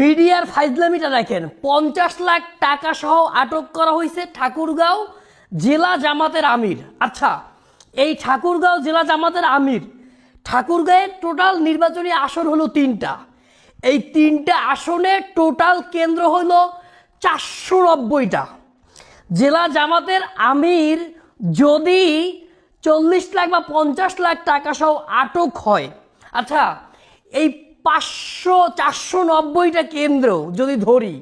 মিডিয়ার ফাইজলামিটা দেখেন, পঞ্চাশ লাখ টাকা সহ আটক করা হয়েছে ঠাকুরগাঁও জেলা জামাতের আমির। আচ্ছা এই ঠাকুরগাঁও জেলা জামাতের আমির, ঠাকুরগাঁয়ের টোটাল নির্বাচনী আসন হলো তিনটা। এই তিনটা আসনে টোটাল কেন্দ্র হলো চারশো নব্বইটা। জেলা জামাতের আমির যদি চল্লিশ লাখ বা পঞ্চাশ লাখ টাকা সহ আটক হয় আচ্ছা এই পাঁচশো চারশো নব্বইটা কেন্দ্র যদি ধরি,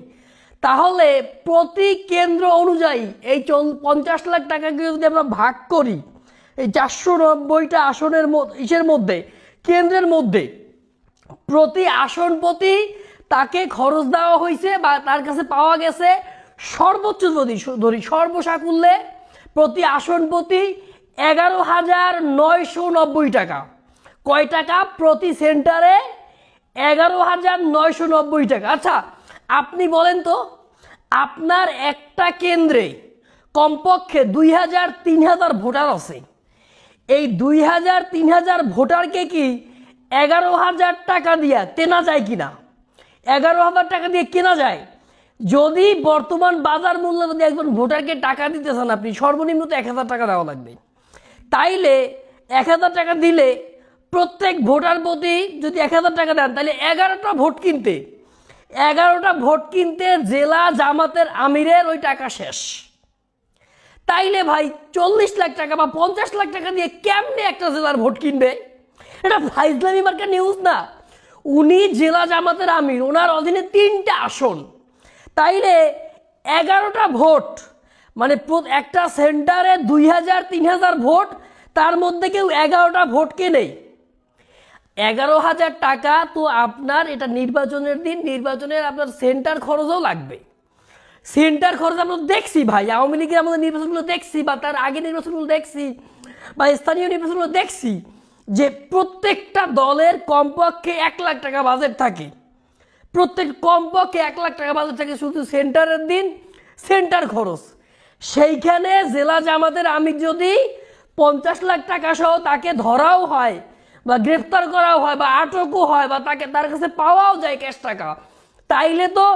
তাহলে প্রতি কেন্দ্র অনুযায়ী এই পঞ্চাশ লাখ টাকাকে যদি আমরা ভাগ করি, এই চারশো নব্বইটা আসনের ইসের মধ্যে, কেন্দ্রের মধ্যে, প্রতি আসন প্রতি তাকে খরচ দেওয়া হয়েছে বা তার কাছে পাওয়া গেছে সর্বোচ্চ যদি ধরি, সর্বসাকুল্যে প্রতি আসন প্রতি এগারো হাজার নয়শো নব্বই টাকা। কয় টাকা? প্রতি সেন্টারে এগারো হাজার নয়শো নব্বই টাকা। আচ্ছা আপনি বলেন তো, আপনার একটা কেন্দ্রে কমপক্ষে দুই হাজার তিন হাজার ভোটার আছে। এই দুই হাজার তিন হাজার ভোটারকে কি এগারো হাজার টাকা দিয়া কেনা যায় কিনা? এগারো হাজার টাকা দিয়ে কেনা যায়? যদি বর্তমান বাজার মূল্য যদি একজন ভোটারকে টাকা দিতে চান আপনি, সর্বনিম্ন তো এক হাজার টাকা দেওয়া লাগবে। তাইলে এক হাজার টাকা দিলে প্রত্যেক ভোটার প্রতি যদি এক হাজার টাকা দেন, তাহলে এগারোটা ভোট কিনতে। এগারোটা ভোট কিনতে জেলা জামাতের আমিরের ওই টাকা শেষ। তাইলে ভাই, চল্লিশ লাখ টাকা বা পঞ্চাশ লাখ টাকা দিয়ে কেমনে একটা জেলার ভোট কিনবে? এটা ফাইজলামি মার্কা নিউজ না। উনি জেলা জামাতের আমির, ওনার অধীনে তিনটা আসন। তাইলে এগারোটা ভোট মানে একটা সেন্টারে দুই হাজার, তিন হাজার ভোট, তার মধ্যে কেউ এগারোটা ভোট কেনে এগারো হাজার টাকা তো আপনার, এটা নির্বাচনের দিন, নির্বাচনের আপনার সেন্টার খরচও লাগবে। সেন্টার খরচ আমরা দেখছি ভাই, আওয়ামী লীগের আমাদের নির্বাচনগুলো দেখছি বা তার আগে নির্বাচনগুলো দেখছি বা স্থানীয় নির্বাচনগুলো দেখছি যে প্রত্যেকটা দলের কমপক্ষে এক লাখ টাকা বাজেট থাকে। প্রত্যেক কমপক্ষে এক লাখ টাকা বাজেট থাকে শুধু সেন্টারের দিন, সেন্টার খরচ। সেইখানে জেলা জামাতের আমি যদি পঞ্চাশ লাখ টাকা সহ তাকে ধরাও হয় বা গ্রেফতার করাও হয় বা আটকও হয় বা তাকে তার কাছে পাওয়াও যায় ক্যাশ টাকা, তাইলে তো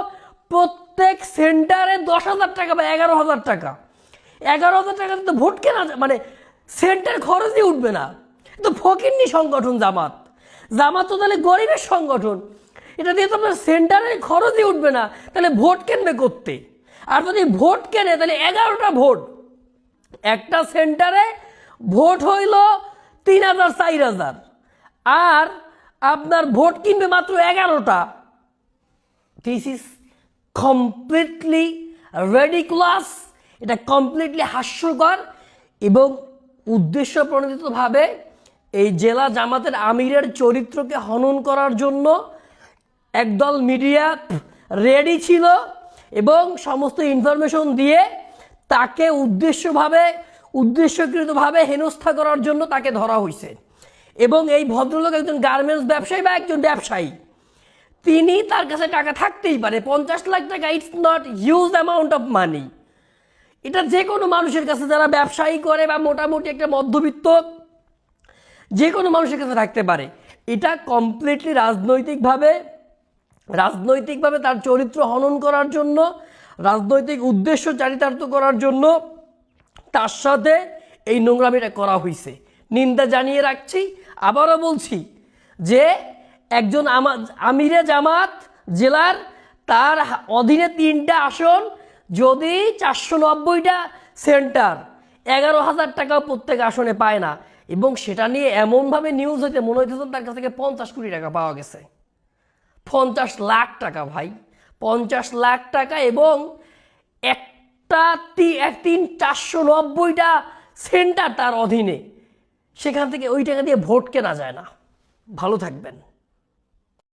প্রত্যেক সেন্টারে দশ হাজার টাকা বা এগারো হাজার টাকা। এগারো হাজার টাকা তো ভোট কেনা মানে সেন্টার খরচই উঠবে না। তো ফকিরনি সংগঠন জামাত। জামাত তো তাহলে গরিবের সংগঠন। এটা দিয়ে তো আপনার সেন্টারের খরচই উঠবে না, তাহলে ভোট কেনবে করতে আর যদি ভোট কেনে, তাহলে এগারোটা ভোট। একটা সেন্টারে ভোট হইল তিন হাজার চার হাজার। আর আপনার ভোট কিনবে মাত্র এগারোটা। দিস ইজ কমপ্লিটলি রেডিকুলাস এটা কমপ্লিটলি হাস্যকর এবং উদ্দেশ্য প্রণোদিতভাবে এই জেলা জামাতের আমিরের চরিত্রকে হনন করার জন্য একদল মিডিয়া রেডি ছিল এবং সমস্ত ইনফরমেশন দিয়ে তাকে উদ্দেশ্যভাবে, উদ্দেশ্যকৃতভাবে হেনস্থা করার জন্য তাকে ধরা হয়েছে এবং এই ভদ্রলোক একজন গার্মেন্টস ব্যবসায়ী বা একজন ব্যবসায়ী। তিনি তার কাছে টাকা থাকতেই পারে। পঞ্চাশ লাখ টাকা it's not huge amount of money এটা যে কোনো মানুষের কাছে, যারা ব্যবসায়ী করে বা মোটামুটি একটা মধ্যবিত্ত যে কোনো মানুষের কাছে থাকতে পারে। এটা কমপ্লিটলি রাজনৈতিকভাবে রাজনৈতিকভাবে তার চরিত্র হনন করার জন্য, রাজনৈতিক উদ্দেশ্য চারিতার্থ করার জন্য, তার সাথে এই নোংরামিটা করা হয়েছে নিন্দা জানিয়ে রাখছি, আবারও বলছি যে একজন আমা, আমিরে জামাত জেলার তার অধীনে তিনটা আসন, যদি চারশো নব্বইটা সেন্টার, এগারো হাজার টাকা প্রত্যেক আসনে পায় না। এবং সেটা নিয়ে এমনভাবে নিউজ হইতে মনে হইতেছে তার কাছ থেকে পঞ্চাশ কোটি টাকা পাওয়া গেছে। পঞ্চাশ লাখ টাকা ভাই, পঞ্চাশ লাখ টাকা এবং একটা তিন চারশো নব্বইটা সেন্টার তার অধীনে। সেখান থেকে ওই টাকা দিয়ে ভোট কেনা যায় না। ভালো থাকবেন।